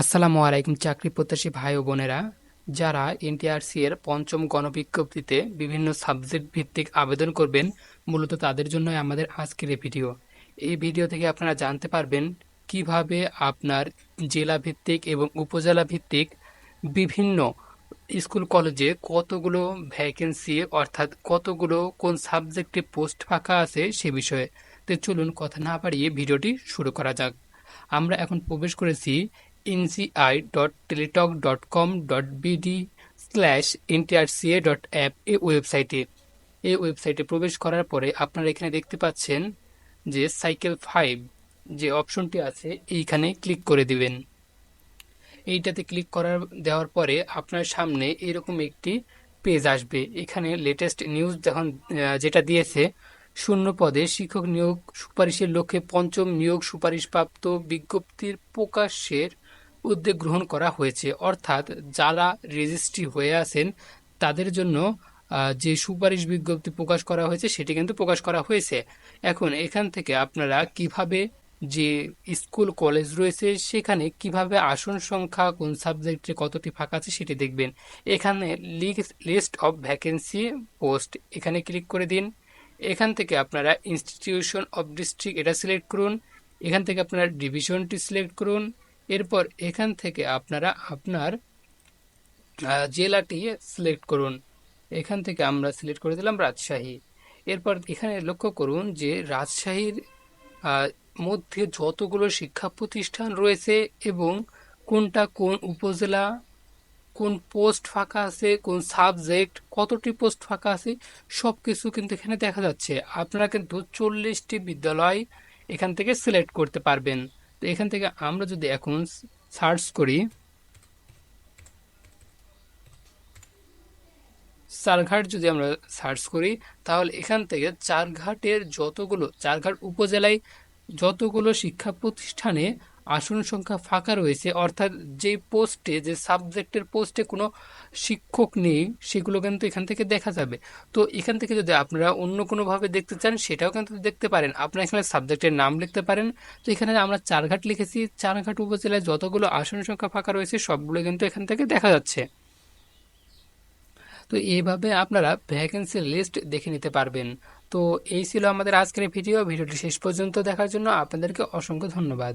আসসালামু আলাইকুম, চাকরি প্রত্যাশী ভাই ও বোনেরা। যারা এনটিআরসি এর পঞ্চম গণবিজ্ঞপ্তিতে বিভিন্ন সাবজেক্ট ভিত্তিক আবেদন করবেন, মূলত তাদের জন্যই আমাদের আজকের এই ভিডিও। এই ভিডিও থেকে আপনারা জানতে পারবেন কীভাবে আপনার জেলা ভিত্তিক এবং উপজেলা ভিত্তিক বিভিন্ন স্কুল কলেজে কতগুলো ভ্যাকেন্সি অর্থাৎ কতগুলো কোন সাবজেক্টে পোস্ট ফাঁকা আছে সে বিষয়ে। তো চলুন কথা না বাড়িয়ে ভিডিওটি শুরু করা যাক। আমরা এখন প্রবেশ করেছি NCI dot Teletalk dot com dot BD slash NTRCA dot app এই ওয়েবসাইটে এই ওয়েবসাইটে প্রবেশ করার পরে আপনারা এখানে দেখতে পাচ্ছেন যে সাইকেল ফাইভ যে অপশনটি আছে, এইখানে ক্লিক করে দিবেন। এইটাতে ক্লিক করার, দেওয়ার পরে আপনার সামনে এরকম একটি পেজ আসবে। এখানে লেটেস্ট নিউজ যখন যেটা দিয়েছে, শূন্য পদে শিক্ষক নিয়োগ সুপারিশের লক্ষ্যে পঞ্চম নিয়োগ সুপারিশপ্রাপ্ত বিজ্ঞপ্তির প্রকাশের উদ্যোগ গ্রহণ করা হয়েছে। অর্থাৎ যারা রেজিস্ট্রি হয়ে আছেন, তাদের জন্য যে সুপারিশ বিজ্ঞপ্তি প্রকাশ করা হয়েছে, সেটি কিন্তু প্রকাশ করা হয়েছে। এখন এখান থেকে আপনারা কীভাবে যে স্কুল, কলেজ রয়েছে, সেখানে কীভাবে আসন সংখ্যা, কোন সাবজেক্টে কতটি ফাঁকা আছে, সেটি দেখবেন। এখানে লিস্ট অফ ভ্যাকেন্সি পোস্ট এখানে ক্লিক করে দিন। এখান থেকে আপনারা ইনস্টিটিউশন অফ ডিস্ট্রিক্ট এটা সিলেক্ট করুন। এখান থেকে আপনারা ডিভিশনটি সিলেক্ট করুন। এরপর এখান থেকে আপনারা আপনার জেলাটি সিলেক্ট করুন। এখান থেকে আমরা সিলেক্ট করে দিলাম রাজশাহী। এরপর এখানে লক্ষ্য করুন যে রাজশাহীর মধ্যে যতগুলো শিক্ষা প্রতিষ্ঠান রয়েছে এবং কোনটা কোন উপজেলা, কোন পোস্ট ফাঁকা আছে, কোন সাবজেক্ট কতটি পোস্ট ফাঁকা আছে সব কিছু কিন্তু এখানে দেখা যাচ্ছে। আপনারা কিন্তু চল্লিশটি বিদ্যালয় এখান থেকে সিলেক্ট করতে পারবেন। তো এখান থেকে আমরা যদি এখন সার্চ করি, চারঘাট যদি আমরা সার্চ করি, তাহলে এখান থেকে চারঘাটের যতগুলো, চারঘাট উপজেলায় যতগুলো শিক্ষা প্রতিষ্ঠানে আসন সংখ্যা ফাঁকা রয়েছে, অর্থাৎ যে পোস্টে যে সাবজেক্টের পোস্টে কোনো শিক্ষক নেই, সেগুলো কিন্তু এখান থেকে দেখা যাবে। তো এখান থেকে যদি আপনারা অন্য কোনোভাবে দেখতে চান, সেটাও কিন্তু দেখতে পারেন। আপনারা এখানে সাবজেক্টের নাম লিখতে পারেন। তো এখানে আমরা চারঘাট লিখেছি। চারঘাট উপজেলায় যতগুলো আসন সংখ্যা ফাঁকা রয়েছে, সবগুলো কিন্তু এখান থেকে দেখা যাচ্ছে। তো এইভাবে আপনারা ভ্যাকেন্সি লিস্ট দেখে নিতে পারবেন। তো এই ছিল আমাদের আজকের ভিডিও ভিডিওটি শেষ পর্যন্ত দেখার জন্য আপনাদেরকে অসংখ্য ধন্যবাদ।